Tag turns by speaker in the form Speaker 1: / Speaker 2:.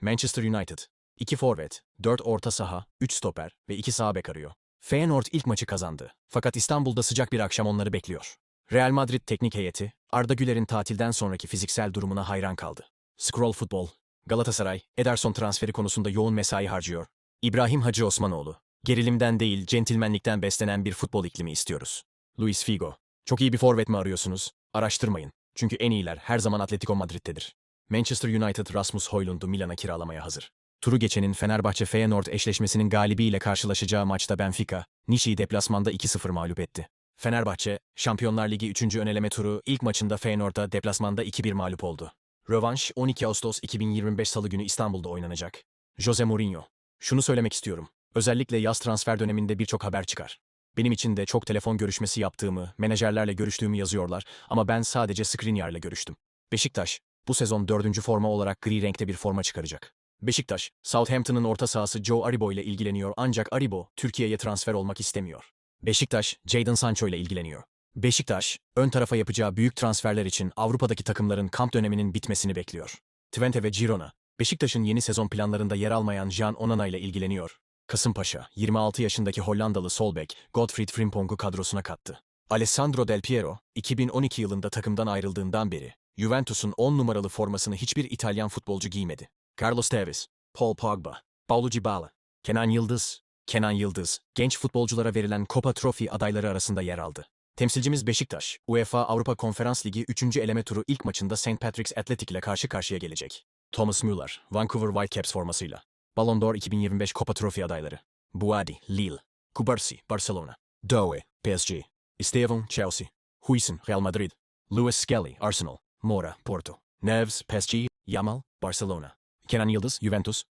Speaker 1: Manchester United. 2 forvet, 4 orta saha, 3 stoper ve 2 sağ bek arıyor. Feyenoord ilk maçı kazandı. Fakat İstanbul'da sıcak bir akşam onları bekliyor. Real Madrid teknik heyeti, Arda Güler'in tatilden sonraki fiziksel durumuna hayran kaldı. Scroll Futbol, Galatasaray, Ederson transferi konusunda yoğun mesai harcıyor. İbrahim Hacı Osmanoğlu, gerilimden değil centilmenlikten beslenen bir futbol iklimi istiyoruz. Luis Figo, çok iyi bir forvet mi arıyorsunuz? Araştırmayın. Çünkü en iyiler her zaman Atletico Madrid'dedir. Manchester United Rasmus Højlund'u Milan'a kiralamaya hazır. Turu geçenin Fenerbahçe-Feyenoord eşleşmesinin galibiyle karşılaşacağı maçta Benfica, Nişi'yi deplasmanda 2-0 mağlup etti. Fenerbahçe, Şampiyonlar Ligi 3. öneleme turu ilk maçında Feyenoord'a deplasmanda 2-1 mağlup oldu. Rövanş 12 Ağustos 2025 Salı günü İstanbul'da oynanacak. Jose Mourinho. Şunu söylemek istiyorum. Özellikle yaz transfer döneminde birçok haber çıkar. Benim için de çok telefon görüşmesi yaptığımı, menajerlerle görüştüğümü yazıyorlar ama ben sadece Skriniar'la görüştüm. Beşiktaş, bu sezon dördüncü forma olarak gri renkte bir forma çıkaracak. Beşiktaş, Southampton'ın orta sahası Joe Aribo ile ilgileniyor ancak Aribo, Türkiye'ye transfer olmak istemiyor. Beşiktaş, Jadon Sancho ile ilgileniyor. Beşiktaş, ön tarafa yapacağı büyük transferler için Avrupa'daki takımların kamp döneminin bitmesini bekliyor. Twente ve Girona, Beşiktaş'ın yeni sezon planlarında yer almayan Jan Onana ile ilgileniyor. Kasımpaşa, 26 yaşındaki Hollandalı sol bek Godfried Frimpong'u kadrosuna kattı. Alessandro Del Piero, 2012 yılında takımdan ayrıldığından beri Juventus'un 10 numaralı formasını hiçbir İtalyan futbolcu giymedi. Carlos Tevez, Paul Pogba, Paulo Dybala, Kenan Yıldız, Kenan Yıldız, genç futbolculara verilen Copa Trophy adayları arasında yer aldı. Temsilcimiz Beşiktaş, UEFA Avrupa Konferans Ligi 3. eleme turu ilk maçında St. Patrick's Athletic ile karşı karşıya gelecek. Thomas Müller, Vancouver Whitecaps formasıyla. Ballon d'Or 2025 Copa Trophy adayları. Buadi, Lille. Kubarsi, Barcelona. Doe, PSG. Estevão, Chelsea. Huijsen, Real Madrid. Lewis Skelly, Arsenal. Mora, Porto. Neves, PSG. Yamal, Barcelona. Kenan Yıldız, Juventus.